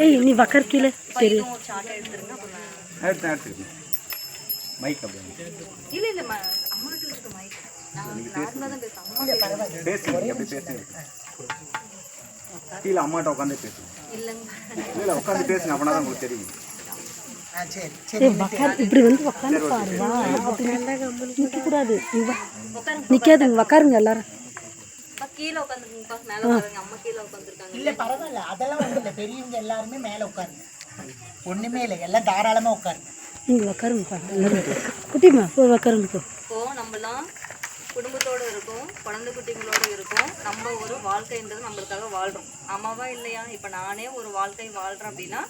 ஏய் நீ வக்கர் கீழே அப்பா, சரி இதுவும் ஒரு ஷார்ட் எடுத்துருங்க அப்ப நான் எடுத்து எடுத்துக்கணும் மைக் அப்படி இல்ல இல்ல ம- அம்மாட்ட இருக்கு மைக் நான் நார்மலா தான் பேசுறேன் அம்மா பேசுங்க. அப்படி பேசுங்க கீழே அம்மாட்ட உட்காந்து பேசுங்க. இல்லைங்க. இல்லை உட்காந்து பேசுங்க அப்படின்னா தான் உங்களுக்கு தெரியும். ஆ சரி சரி ஏய் வக்கார் இப்படி வந்து உக்காந்து பாருவா அப்படி நிற்கக்கூடாது நீ வா. நிற்காதுங்க உக்காருங்க எல்லாரும். அப்பா கீழே உட்காந்துருக்குங்கப்பா மேல உட்காருங்க. அம்மா கீழே உட்காந்துருக்காங்க இல்லை பரவாயில்ல. அதெல்லாம் ஒன்றும் இல்லை. பெரியவங்க எல்லாருமே மேலே உட்காருங்க. ஒன்றுமே இல்லை. எல்லாம் தாராளமாக உட்காருங்க. நீங்கள் எல்லாரும் குட்டிமா போய் இப்போ குடும்பத்தோட இருக்கோம் குழந்தை குட்டிங்களோட இருக்கோம். நம்ம ஒரு வாழ்க்கைன்றது நம்மளுக்காக வாழ்றோம். ஆமாவா இல்லையா? இப்போ நானே ஒரு வாழ்க்கை வாழ்றேன் அப்படின்னா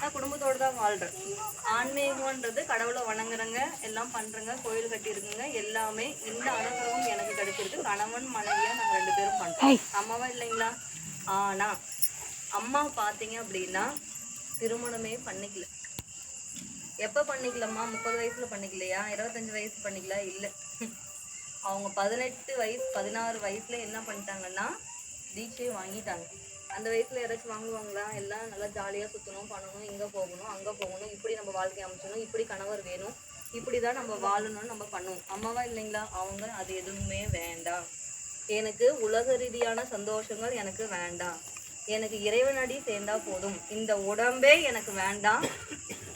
நான் குடும்பத்தோட தான் வாழ்றேன். ஆன்மீகம்ன்றது கடவுளை வணங்குறேங்க எல்லாம் பண்றேங்க கோயில் கட்டியிருக்குங்க எல்லாமே இந்த அனுபவம் எனக்கு கிடைச்சிருக்கு. கணவன் மனைவியா நாங்கள் ரெண்டு பேரும் பண்றோம். ஆமாவா இல்லைங்களா? ஆனா அம்மா பார்த்தீங்க அப்படின்னா திருமணமே பண்ணிக்கல. எப்போ பண்ணிக்கலாமா முப்பது வயசுல பண்ணிக்கலையா? இருபத்தஞ்சு வயசு பண்ணிக்கல? இல்லை. அவங்க பதினெட்டு வயசு பதினாறு வயசுல என்ன பண்ணிட்டாங்கன்னா தீட்சையை வாங்கிட்டாங்க. அந்த வயசுல யாராச்சும் வாங்குவாங்களா? எல்லாம் நல்லா ஜாலியாக சுற்றணும் பண்ணணும் இங்கே போகணும் அங்கே போகணும் இப்படி நம்ம வாழ்க்கை அமைச்சணும் இப்படி கணவர் வேணும் இப்படி தான் நம்ம வாழணும்னு நம்ம பண்ணுவோம் அம்மாவா இல்லைங்களா? அவங்க அது எதுவுமே வேண்டாம். எனக்கு உலக ரீதியான சந்தோஷங்கள் எனக்கு வேண்டாம். எனக்கு இறைவனடி சேர்ந்தா போதும். இந்த உடம்பே எனக்கு வேண்டாம்.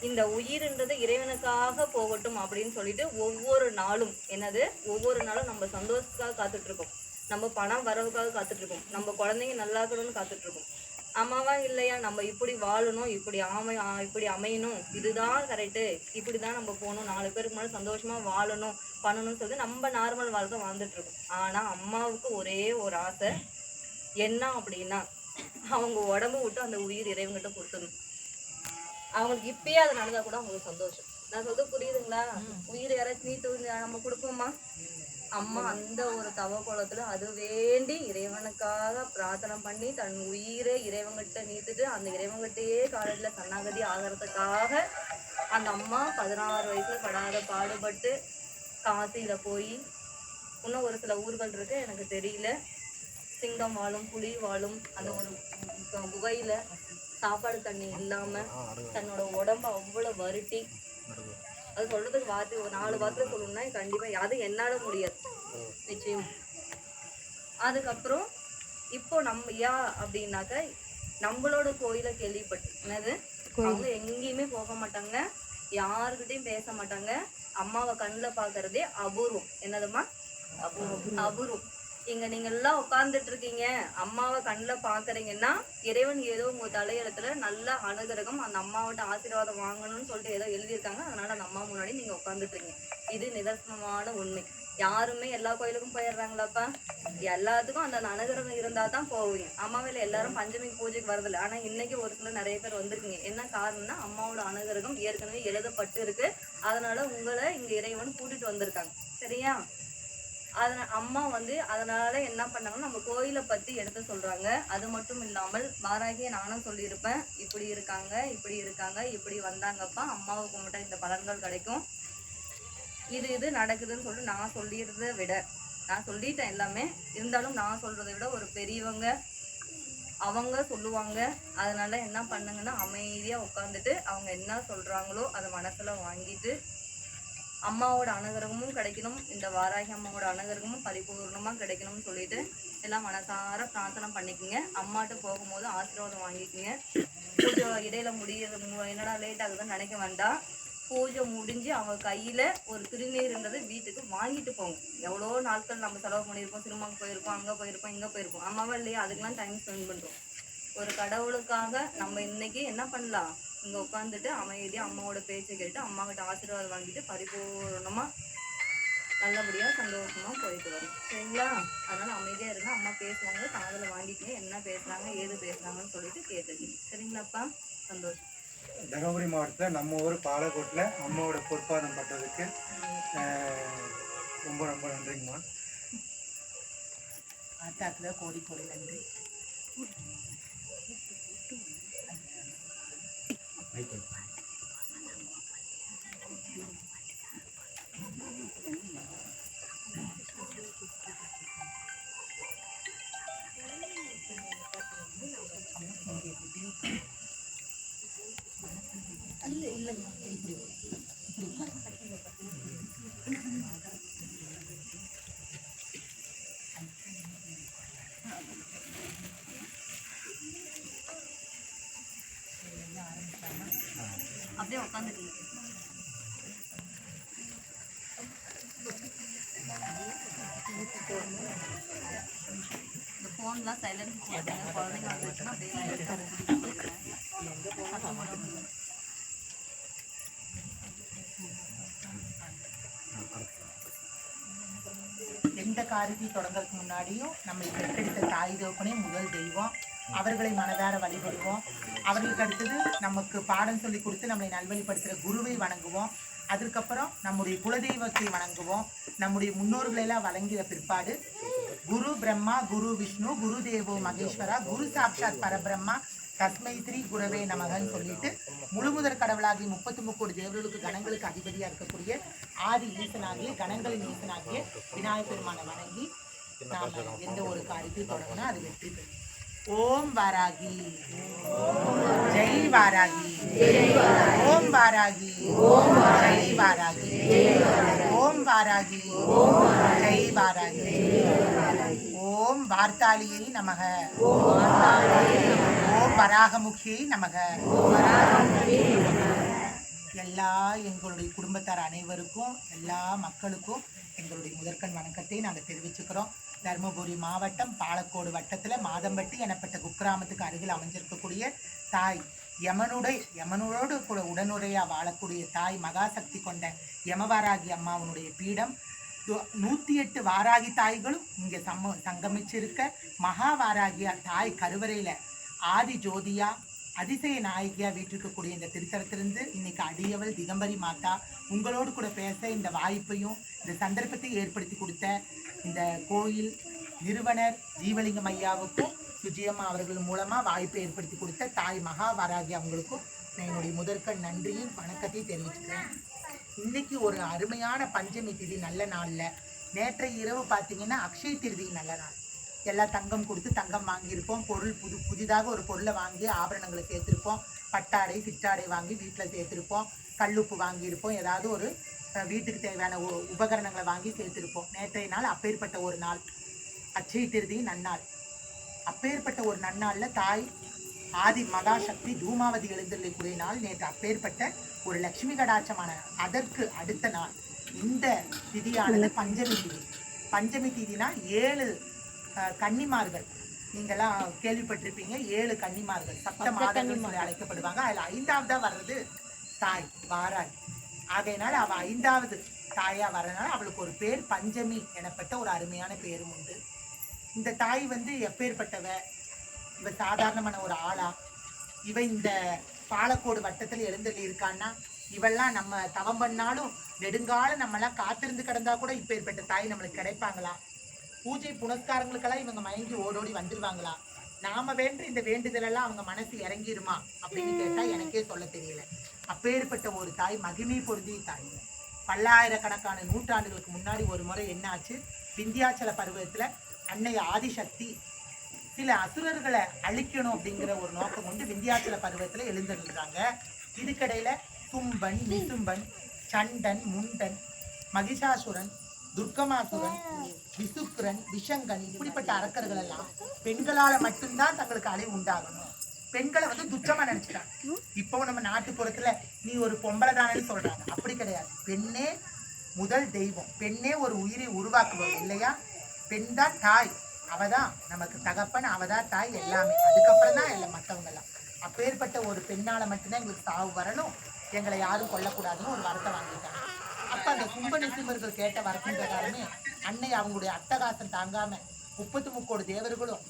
இந்த உயிர்ன்றது இறைவனுக்காக போகட்டும் அப்படின்னு சொல்லிட்டு ஒவ்வொரு நாளும் என்னது? ஒவ்வொரு நாளும் நம்ம சந்தோஷத்துக்காக காத்துட்டு இருக்கோம் நம்ம பணம் வரவுக்காக காத்துட்டு இருக்கோம் நம்ம குழந்தைங்க நல்லா இருக்கணும்னு காத்துட்டு இருக்கோம் இல்லையா? நம்ம இப்படி வாழணும் இப்படி ஆமை இப்படி அமையணும். இதுதான் கரெக்டு இப்படி தான் நம்ம போகணும். நாலு பேருக்கு முன்னாடி சந்தோஷமா வாழணும் பண்ணணும்னு சொல்லிட்டு நம்ம நார்மல் வாழ்க்கை வாழ்ந்துட்டு இருக்கோம் ஆனா அம்மாவுக்கு ஒரே ஒரு ஆசை என்ன அப்படின்னா அவங்க உடம்பு விட்டு அந்த உயிர் இறைவங்கிட்ட கொடுத்துடணும். அவங்களுக்கு இப்பயே அது நடந்தா கூட அவங்களுக்கு சந்தோஷம். நான் சொல்றது புரியுதுங்களா? உயிர் யாராச்சும் நீத்து நம்ம கொடுப்போமா அம்மா அந்த ஒரு தவ குளத்துல அது வேண்டி இறைவனுக்காக பிரார்த்தனை பண்ணி தன் உயிரை இறைவன்கிட்ட நீத்துட்டு அந்த இறைவன்கிட்டயே காலேஜ்ல சன்னாகதி ஆகிறதுக்காக அந்த அம்மா பதினாறு வயசுல படாத பாடுபட்டு காசியில போய் இன்னும் ஒரு சில ஊர்கள் இருக்கு எனக்கு தெரியல. சிங்கம் வாழும் புலி வாழும் அந்த ஒரு குகையில சாப்பாடு தண்ணி இல்லாம தன்னோட உடம்ப அவ்வளவு வருட்டி அது சொல்றதுக்கு வார்த்தை ஒரு நாலு வார்த்தை சொல்லணும்னா கண்டிப்பா அது என்னால முடியாது. நிச்சயம். அதுக்கப்புறம் இப்போ நம்ம யா அப்படின்னாக்க நம்மளோட கோயிலை கேள்விப்பட்டு என்னது? அவங்க எங்கேயுமே போக மாட்டாங்க. யாருக்கிட்டையும் பேச மாட்டாங்க. அம்மாவை கண்ணில் பார்க்கறதே அபூர்வம். என்னதும்மா? அபூர்வம். அபூர்வம். இங்க நீங்க எல்லாம் உட்கார்ந்துட்டு இருக்கீங்க அம்மாவை கண்ணில் பாக்குறீங்கன்னா இறைவன் ஏதோ உங்க தலையெழுத்துல நல்ல அனுகிரகம் அந்த அம்மாவிட்ட ஆசீர்வாதம் வாங்கணும்னு சொல்லிட்டு ஏதோ எழுதியிருக்காங்க. அதனால அந்த அம்மா முன்னாடி நீங்க உட்கார்ந்துட்டு இருக்கீங்க இது நிதர்சனமான உண்மை. யாருமே எல்லா கோயிலுக்கும் போயிடுறாங்களாப்பா? எல்லாத்துக்கும் அந்த அனுகிரகம் இருந்தா தான் போவீங்க. அம்மாவில எல்லாரும் பஞ்சமி பூஜைக்கு வரதில்ல ஆனா இன்னைக்கு ஒரு சில நிறைய பேர் வந்திருக்கீங்க. என்ன காரணம்னா அம்மாவோட அனுகிரகம் ஏற்கனவே எழுதப்பட்டு இருக்கு அதனால உங்களை இங்க இறைவன் கூட்டிட்டு வந்திருக்காங்க. சரியா? அதனால அம்மா வந்து அதனால என்ன பண்ணாங்கன்னா நம்ம கோயிலை பத்தி எடுத்து சொல்றாங்க. அது மட்டும் இல்லாமல் வாராகிய நானும் சொல்லியிருப்பேன். இப்படி இருக்காங்க இப்படி இருக்காங்க இப்படி வந்தாங்கப்பா. அம்மாவை மட்டும் இந்த பலன்கள் கிடைக்கும். இது இது நடக்குதுன்னு சொல்லிட்டு நான் சொல்லிடுறத விட நான் சொல்லிட்டேன் எல்லாமே. இருந்தாலும் நான் சொல்றதை விட ஒரு பெரியவங்க அவங்க சொல்லுவாங்க. அதனால என்ன பண்ணுங்கன்னா அமைதியா உட்காந்துட்டு அவங்க என்ன சொல்றாங்களோ அதை மனசுல வாங்கிட்டு அம்மாவோட அனுகிரகமும் கிடைக்கணும். இந்த வாராகி அம்மாவோட அனுகிரகமும் பரிபூர்ணமா கிடைக்கணும்னு சொல்லிட்டு எல்லாம் மனசார பிரார்த்தனை பண்ணிக்கோங்க. அம்மாட்ட போகும்போது ஆசீர்வாதம் வாங்கிக்கோங்க. பூஜை இடையில முடியறது என்னடா லேட் ஆகுதுன்னு நினைக்க வேண்டாம். பூஜை முடிஞ்சு அவங்க கையில ஒரு திருநீர்ன்றது வீட்டுக்கு வாங்கிட்டு போங்க. எவ்வளோ நாட்கள் நம்ம செலவு பண்ணியிருப்போம் சினிமாவுக்கு போயிருப்போம் அங்க போயிருப்போம் இங்க போயிருப்போம் அம்மாவா இல்லையா? அதுக்கெல்லாம் டைம் ஸ்பெண்ட் பண்ணுறோம் ஒரு கடவுளுக்காக நம்ம இன்னைக்கு என்ன பண்ணலாம்? இங்க உட்காந்துட்டு அமைதியா அம்மாவோட பேச்சை கேட்டு அம்மா கிட்ட ஆசீர்வாதம் வாங்கிட்டு பரிபூர்ணமா நல்லபடியா சந்தோஷமா போயிட்டு வரும். சரிங்களா? அதனால அமைதியா இருங்க. அம்மா பேசுவாங்க. காதுல வாங்கிக்கங்க. என்ன பேசுறாங்க ஏது பேசுறாங்கன்னு சொல்லிட்டு கேட்டுக்கங்க. சரிங்களாப்பா? சந்தோஷம். தருமபுரி மாவட்டத்தில் நம்ம ஊர் பாலக்கோட்டில் அம்மாவோட பொற்பாதம் பட்டதுக்கு ரொம்ப ரொம்ப நன்றிங்கம்மா. ஆத்தாக்குல கோடி கோடி நன்றி. ให้เป็นไป அப்படியே உட்காந்துட்டு இந்த ஃபோன்லாம் சைலன்ஸ் போட்டாங்க குழந்தைங்க வந்துச்சுன்னா அப்படியே எந்த காரியத்தை தொடங்கறதுக்கு முன்னாடியும் நம்ம பெற்றெடுத்த தாய் தகப்பனே முதல் தெய்வம் அவர்களை மனதார வழிபடுவோம். அவர்களுக்கு அடுத்தது நமக்கு பாடம் சொல்லி கொடுத்து நம்மளை நல்வழிப்படுத்துகிற குருவை வணங்குவோம். அதுக்கப்புறம் நம்முடைய குலதெய்வத்தை வணங்குவோம். நம்முடைய முன்னோர்களெல்லாம் வழங்கிய பிற்பாடு குரு பிரம்மா குரு விஷ்ணு குரு தேவோ மகேஸ்வரா குரு சாட்சாத் பரபிரம்மா தஸ்மை ஸ்ரீ குரவே நமகன்னு சொல்லிட்டு முழுமுதற் கடவுளாகி முப்பத்தி முக்கோடி தேவர்களுக்கு கணங்களுக்கு அதிபதியா இருக்கக்கூடிய ஆதி ஈசனாகிய கணங்களின் ஈசனாகிய விநாயகர் பெருமானை வணங்கி நாம் எந்த ஒரு காரியத்தையும் தொடங்கினா அது வெற்றி பெறும். ஓம் வாராகி. ஜெய் வாராகி. ஓம் வாராகி. ஜெய் வாராகி. ஓம் வாராகி. ஜெய் வாராகி. ஓம் வார்த்தாளியை நமக. ஓம் வராகமுகியை நமக. எல்லா எங்களுடைய குடும்பத்தார் அனைவருக்கும் எல்லா மக்களுக்கும் எங்களுடைய முதற்கண் வணக்கத்தை நாங்கள் தெரிவிச்சுக்கிறோம். தருமபுரி மாவட்டம் பாலக்கோடு வட்டத்தில் மாதம்பட்டி எனப்பட்ட குக்கிராமத்துக்கு அருகில் அமைஞ்சிருக்கக்கூடிய தாய் யமனுடைய யமனோடு கூட உடனுடையா வாழக்கூடிய தாய் மகாசக்தி கொண்ட யமவாராகி அம்மாவனுடைய பீடம். நூற்றி நூத்தி எட்டு வாராகி தாய்களும் இங்கே சம்ம சங்கமிச்சிருக்க மகா வாராகியா தாய் கருவறையில ஆதி ஜோதியா அதிசய நாயகியா வீட்டிருக்கக்கூடிய இந்த திருத்தலத்திலிருந்து இன்னைக்கு அடியவள் திகம்பரி மாதா உங்களோடு கூட பேச இந்த வாய்ப்பையும் இந்த சந்தர்ப்பத்தை ஏற்படுத்தி கொடுத்த இந்த கோயில் நிறுவனர் ஜீவலிங்கம் ஐயாவுக்கும் சுஜியம்மா அவர்கள் மூலமா வாய்ப்பை ஏற்படுத்தி கொடுத்த தாய் மகா வாராகி அவங்களுக்கும் நான் என்னுடைய முதற்கண் நன்றியும் வணக்கத்தை தெரிவிச்சுக்கிறேன். இன்னைக்கு ஒரு அருமையான பஞ்சமி திதி நல்ல நாள்ல. நேற்றைய இரவு பார்த்தீங்கன்னா அக்ஷய திருதி நல்ல நாள். எல்லாம் தங்கம் கொடுத்து தங்கம் வாங்கியிருப்போம். பொருள் புது புதிதாக ஒரு பொருளை வாங்கி ஆபரணங்களை சேர்த்திருப்போம். பட்டாடை சிட்டாடை வாங்கி வீட்டில் சேர்த்துருப்போம். கல்லுப்பு வாங்கியிருப்போம். ஏதாவது ஒரு அஹ், வீட்டுக்கு தேவையான உ- உபகரணங்களை வாங்கி சேர்த்திருப்போம். நேற்றைய நாள் அப்பேற்பட்ட ஒரு நாள். அச்சய திருதி நன்னாள். அப்பேற்பட்ட ஒரு நன்னாள்ல தாய் ஆதி மகாசக்தி தூமாவதி எழுந்தருளக்கூடிய நாள். நேற்று அப்பேற்பட்ட ஒரு லட்சுமி கடாட்சமான அதற்கு அடுத்த நாள். இந்த திதியானது பஞ்சமி திதி. பஞ்சமி திதினா ஏழு கன்னிமார்கள். நீங்களாம் கேள்விப்பட்டிருப்பீங்க ஏழு கன்னிமார்கள். சப்த மாதங்கள் அழைக்கப்படுவாங்க. அதுல ஐந்தாவதா வர்றது தாய் வாராய். ஆகையினால அவ ஐந்தாவது தாயா வரனால அவளுக்கு ஒரு பேர் பஞ்சமி எனப்பட்ட ஒரு அருமையான பேரும் உண்டு. இந்த தாய் வந்து எப்பேற்பட்டவ இவ சாதாரணமான ஒரு ஆளா? இவ இந்த பாலக்கோடு வட்டத்தில் எழுந்தள்ளி இருக்கான்னா இவெல்லாம் நம்ம தவம் பண்ணாலும் நெடுங்கால நம்மலாம் காத்திருந்து கிடந்தா கூட இப்பேற்பட்ட தாய் நம்மளுக்கு கிடைப்பாங்களா? பூஜை புனஸ்காரங்களுக்கெல்லாம் இவங்க மயங்கி ஓடோடி வந்துருவாங்களா? நாம வேண்ட இந்த வேண்டுதல் எல்லாம் அவங்க மனசு இறங்கிருமா? அப்படின்னு கேட்டா எனக்கே சொல்ல தெரியல. அப்பேற்பட்ட ஒரு தாய் மகிமை பொருந்திய தாய். பல்லாயிரக்கணக்கான நூற்றாண்டுகளுக்கு முன்னாடி ஒரு முறை என்னாச்சு? விந்தியாச்சல பருவத்துல அன்னை ஆதிசக்தி சில அசுரர்களை அழிக்கணும் அப்படிங்கிற ஒரு நோக்கம் கொண்டு விந்தியாச்சல பருவத்துல எழுந்திருக்கிறாங்க இதுக்கடையில தும்பன் நிசும்பன் சண்டன் முண்டன் மகிஷாசுரன் துர்க்கமாசுரன் விசுக்குரன் விஷங்கன் இப்படிப்பட்ட அரக்கர்கள் எல்லாம் பெண்களால மட்டும்தான் தங்களுக்கு அழிவு உண்டாகணும். பெண்களை வந்து துச்சமா நினைச்சிட்டாங்க. இப்போ நம்ம நாட்டுப்புறத்துல நீ ஒரு பொம்பளை தானே சொல்றாங்க. அப்படி கிடையாது. பெண்ணே முதல் தெய்வம். பெண்ணே ஒரு உயிரை உருவாக்குவது இல்லையா? பெண் தான் தாய். அவதான் நமக்கு தகப்பன் அவதான் தாய் எல்லாமே. அதுக்கப்புறம் தான் எல்லாம் மற்றவங்க எல்லாம் அப்பேற்பட்ட ஒரு பெண்ணால மட்டும்தான் எங்களுக்கு சாவு வரணும். எங்களை யாரும் கொல்லக்கூடாதுன்னு ஒரு வரத்தை வாங்கிட்டாங்க. அப்ப அந்த கும்ப நிசிம்பர்கள் கேட்ட வரத்தின் பிரகாரமே அன்னை அவங்களுடைய அட்டகாசம் தாங்காம முப்பத்து முக்கோடு தேவர்களும்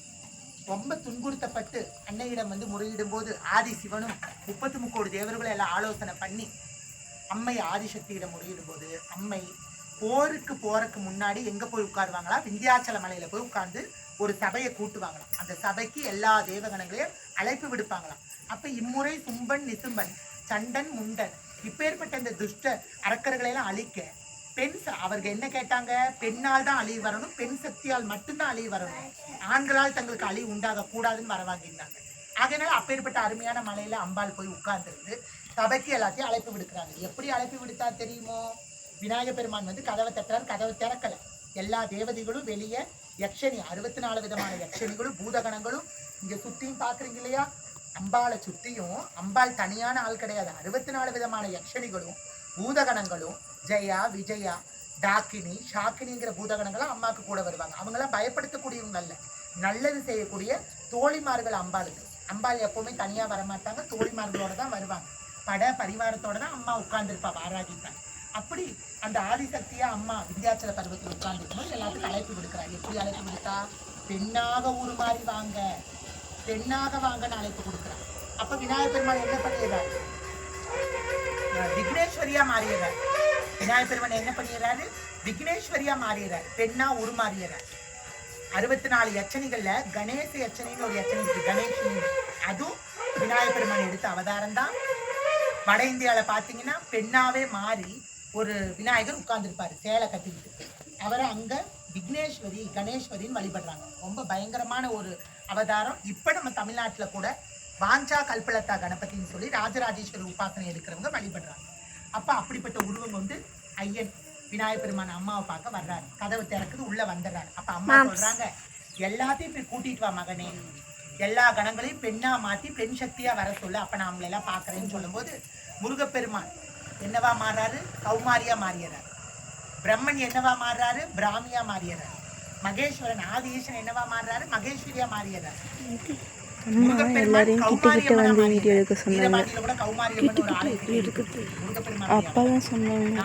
ரொம்ப துன்புறுத்தப்பட்டு அன்னையிடம் வந்து முறையிடும் போது ஆதி சிவனும் முப்பத்து முக்கோடு தேவர்களும் எல்லாம் ஆலோசனை பண்ணி அம்மை ஆதிசக்தியிடம் முறையிடும் போது அம்மை போருக்கு போறதுக்கு முன்னாடி எங்க போய் உட்காருவாங்களா? விந்தியாச்சல மலையில போய் உட்கார்ந்து ஒரு சபையை கூட்டுவாங்களாம். அந்த சபைக்கு எல்லா தேவகணங்களையும் அழைப்பு விடுப்பாங்களாம். அப்ப இம்முறை சும்பன் நிசும்பன் சண்டன் முண்டன் இப்பேற்பட்ட இந்த துஷ்ட அரக்கர்களை எல்லாம் அழிக்க பெண் அவர்கள் என்ன கேட்டாங்க? பெண்ணால் தான் அழிவு வரணும் பெண் சக்தியால் மட்டும்தான் அழிவு வரணும். ஆண்களால் தங்களுக்கு அழிவு உண்டாக கூடாதுன்னு வரவாங்கியிருந்தாங்க. அதனால அப்பேற்பட்ட அருமையான மலையில அம்பாள் போய் உட்கார்ந்துருந்து சபைக்கு எல்லாத்தையும் அழைப்பு விடுக்கிறாங்க. எப்படி அழைப்பு விடுத்தா தெரியுமோ? விநாயகர் பெருமான் வந்து கதவை தட்டுறாரு. கதவை திறக்கல. எல்லா தேவதைகளும் வெளியே யக்ஷனி அறுபத்தி நாலு விதமான யக்ஷனிகளும் பூதகணங்களும் இங்க சுத்தியும் பாக்குறீங்க இல்லையா? அம்பாளை சுத்தியும் அம்பாள் தனியான ஆள் கிடையாது. அறுபத்தி நாலு விதமான யக்ஷனிகளும் பூதகணங்களும் ஜெயா விஜயா டாக்கினி ஷாக்கினிங்கிற பூதகணங்களும் அம்மாவுக்கு கூட வருவாங்க. அவங்களாம் பயப்படுத்தக்கூடியவங்க அல்ல. நல்லது செய்யக்கூடிய தோழிமார்கள் அம்பாளுக்கு அம்பாள் எப்பவுமே தனியா வரமாட்டாங்க. தோழிமார்களோட தான் வருவாங்க. பட பரிவாரத்தோட தான் அம்மா உட்கார்ந்துருப்பா வாராகித்தான் அப்படி அந்த ஆதிசக்தியா அம்மா விந்தியாச்சல பருவத்தில் உட்கார்ந்துருக்கும் எல்லாத்துக்கும் அழைப்பு விடுக்கிறார் எப்படி அழைப்பு விடுத்தா? பெண்ணாக உருமாறி வாங்க. பெண்ணாக வாங்கன்னு அழைப்பு கொடுக்குறார். அப்ப விநாயகர் பெருமான் என்ன பண்ணிடுறாரு? விக்னேஸ்வரியா மாறிடுறார். விநாயகர் பெருமான் என்ன பண்ணிடுறாரு? விக்னேஸ்வரியா மாறிடுறார். பெண்ணா உருமாறிடுறார் அறுபத்தி நாலு யச்சனைகள்ல கணேச யச்சனைன்னு ஒரு யச்சனை இருக்கு. கணேஷ் அதுவும் விநாயகர் பெருமான் எடுத்த அவதாரம் தான் வட இந்தியாவில் பார்த்தீங்கன்னா பெண்ணாவே மாறி ஒரு விநாயகர் உட்கார்ந்துருப்பாரு. சேலை கட்டிக்கிட்டு. அவரை அங்க விக்னேஸ்வரி கணேஸ்வரின்னு வழிபடுறாங்க. ரொம்ப பயங்கரமான ஒரு அவதாரம். இப்போ நம்ம தமிழ்நாட்டுல கூட வாஞ்சா கல்பலதா கணபதின்னு சொல்லி ராஜராஜேஸ்வரி உபாசனை எடுக்கிறவங்க வழிபடுறாங்க. அப்ப அப்படிப்பட்ட உருவம் வந்து ஐயன் விநாயகர் பெருமான் அம்மாவை பார்க்க வர்றாரு. கதவு திறக்குது உள்ள வந்துடுறாரு. அப்ப அம்மா சொல்றாங்க எல்லாத்தையும் போய் கூட்டிட்டு வா மகனே. எல்லா கணங்களையும் பெண்ணா மாத்தி பெண் சக்தியா வர சொல்லு. அப்ப நான் எல்லாம் பாக்குறேன்னு சொல்லும்போது முருகப்பெருமான் என்னவா மாறுறாரு? கௌமாரியா மாறியறாரு பிரம்மன் என்னவா மாறுறாரு? பிராமியா மாறியறாரு மகேஸ்வரன் ஆதிஈசன் என்னவா மாறுறாரு? மகேஸ்வரியா முருகப்பெருமான் எல்லாரையும் கிட்ட கிட்ட வந்து வீடியோ எடுக்க. சொன்னாங்க. அப்பா தான் சொன்னாங்க.